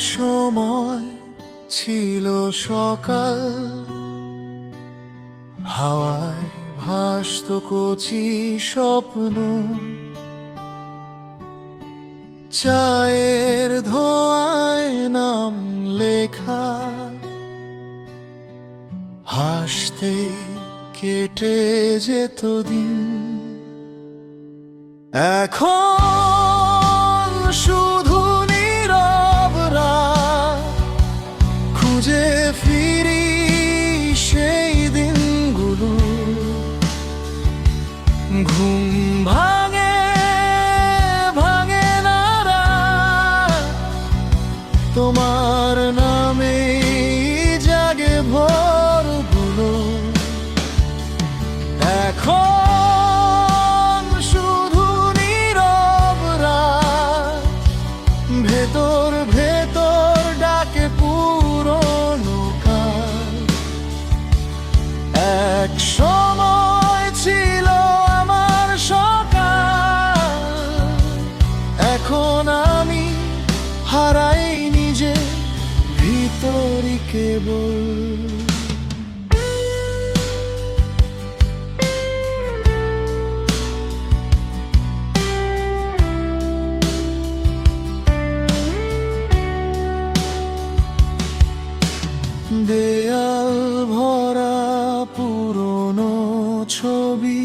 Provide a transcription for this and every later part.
সময় ছিল সকাল। হাওয়ায় ভাসত কচি স্বপ্ন। চায়ের ধোয়ায় নাম লেখা। হাসতে কেটে যেত দিন। এখন শুধু ঘুম ভাঙে ভাঙে না রাত, তোমার নামে জাগে ভোরগুলো। এখন শুধু নীরব ভেতর ভেতর ডাকে পুরনো কাল। এক ভিতরি কেবল। দেয়াল ভরা পুরনো ছবি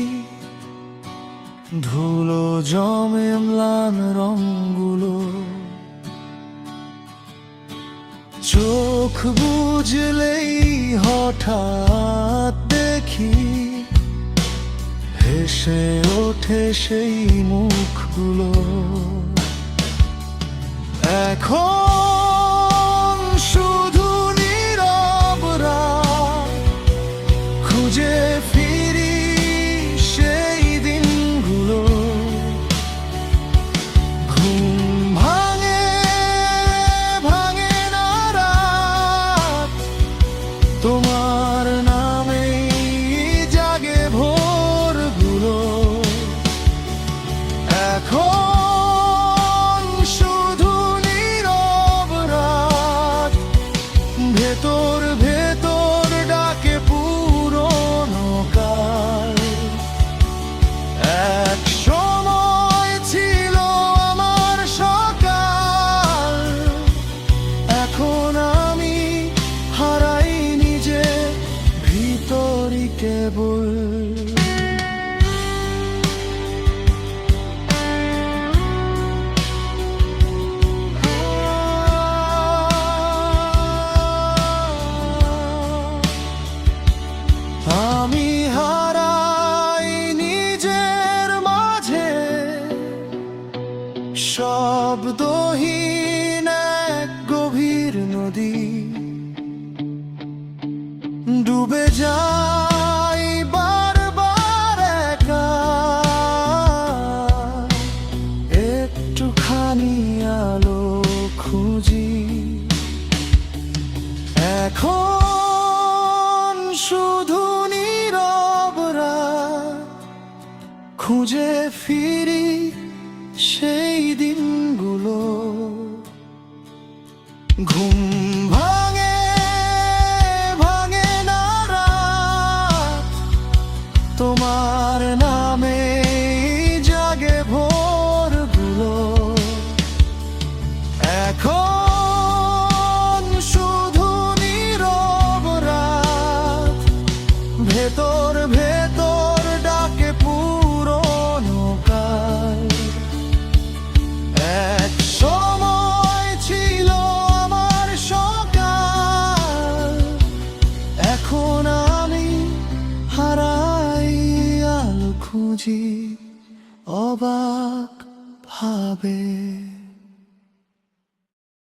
ধুলো জমে ম্লান রঙগুলো চোখ বুঝলেই হঠাৎ দেখি হেসে ওঠে সেই মুখগুলো। এখন এখন শব্দহীন এক গভীর নদী। ডুবে যাই বারবার একা। একটুখানি আলো খুঁজি। এখন শুধু নীরব রাত, খুঁজে ফিরি ভাঙে তোমার নামে জাগে ভোরগুলো এখন শুধু ভেতর খুঁজি অবাক ভাবে।